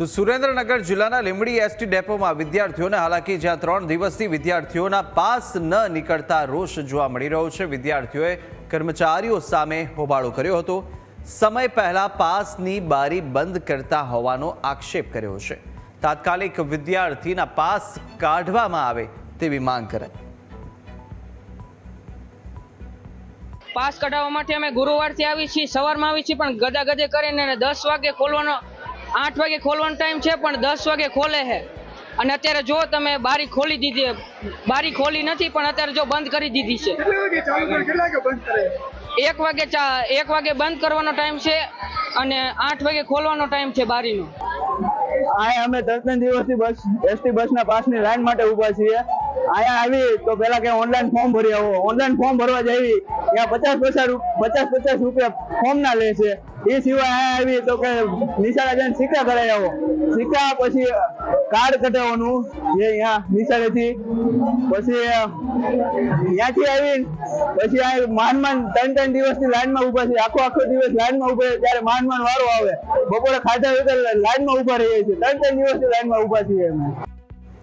તો સુરેન્દ્રનગર જિલ્લાના લીંબડી એસટી ડેપોમાં વિદ્યાર્થીઓને, હાલાકી જ્યાં ત્રણ દિવસથી વિદ્યાર્થીઓના પાસ ન નીકળતા રોષ જોવા મળી રહ્યો છે. વિદ્યાર્થીઓએ કર્મચારીઓ સામે હોબાળો કર્યો હતો. સમય પહેલા પાસની બારી બંધ કરતા હોવાનો આક્ષેપ કર્યો છે. તાત્કાલિક વિદ્યાર્થીના પાસ કાઢવામાં આવે તેવી માંગ કરાઈ. પાસ કઢાવવા માટે અમે ગુરુવારથી આવી છીએ, સવારમાં આવી છીએ, પણ ગદા ગદે કરીને દસ વાગે ખોલવાનો આઠ વાગે ખોલવાનો ટાઈમ છે પણ દસ વાગે ખોલે છે. અને અત્યારે જો તમે બારી ખોલી દીધી બારી ખોલી નથી પણ અત્યારે જો બંધ કરી દીધી છે. એક વાગે ચા એક વાગે બંધ કરવાનો ટાઈમ છે અને આઠ વાગે ખોલવાનો ટાઈમ છે બારીનો. અહીંયા અમે દસ ત્રણ દિવસથી બસ એસટી બસના પાસની લાઈન માટે ઊભા છીએ. અહીંયા આવી તો પેલા કે ઓનલાઈન ફોર્મ ભરી આવો. ઓનલાઈન ફોર્મ ભરવા જઈ ત્યાં પચાસ પચાસ પચાસ પચાસ રૂપિયા ફોર્મ ના લે છે. એ સિવાય આવી તો કે નિશાળે જઈને સિક્કા કરાવી આવો. સિક્કા પછી કાર્ડ કઢાવવાનું, જે અહીંયા નિશાળેથી. પછી ત્યાંથી આવી પછી આ માન માન ત્રણ ત્રણ દિવસની લાઈનમાં ઊભા છે. આખો આખો દિવસ લાઈનમાં ઊભા છે. ત્યારે માન માન વારો આવે. બપોરે ખાધા વગર લાઈનમાં ઊભા રહીએ છીએ. ત્રણ ત્રણ દિવસની લાઈનમાં ઊભા છીએ અમે.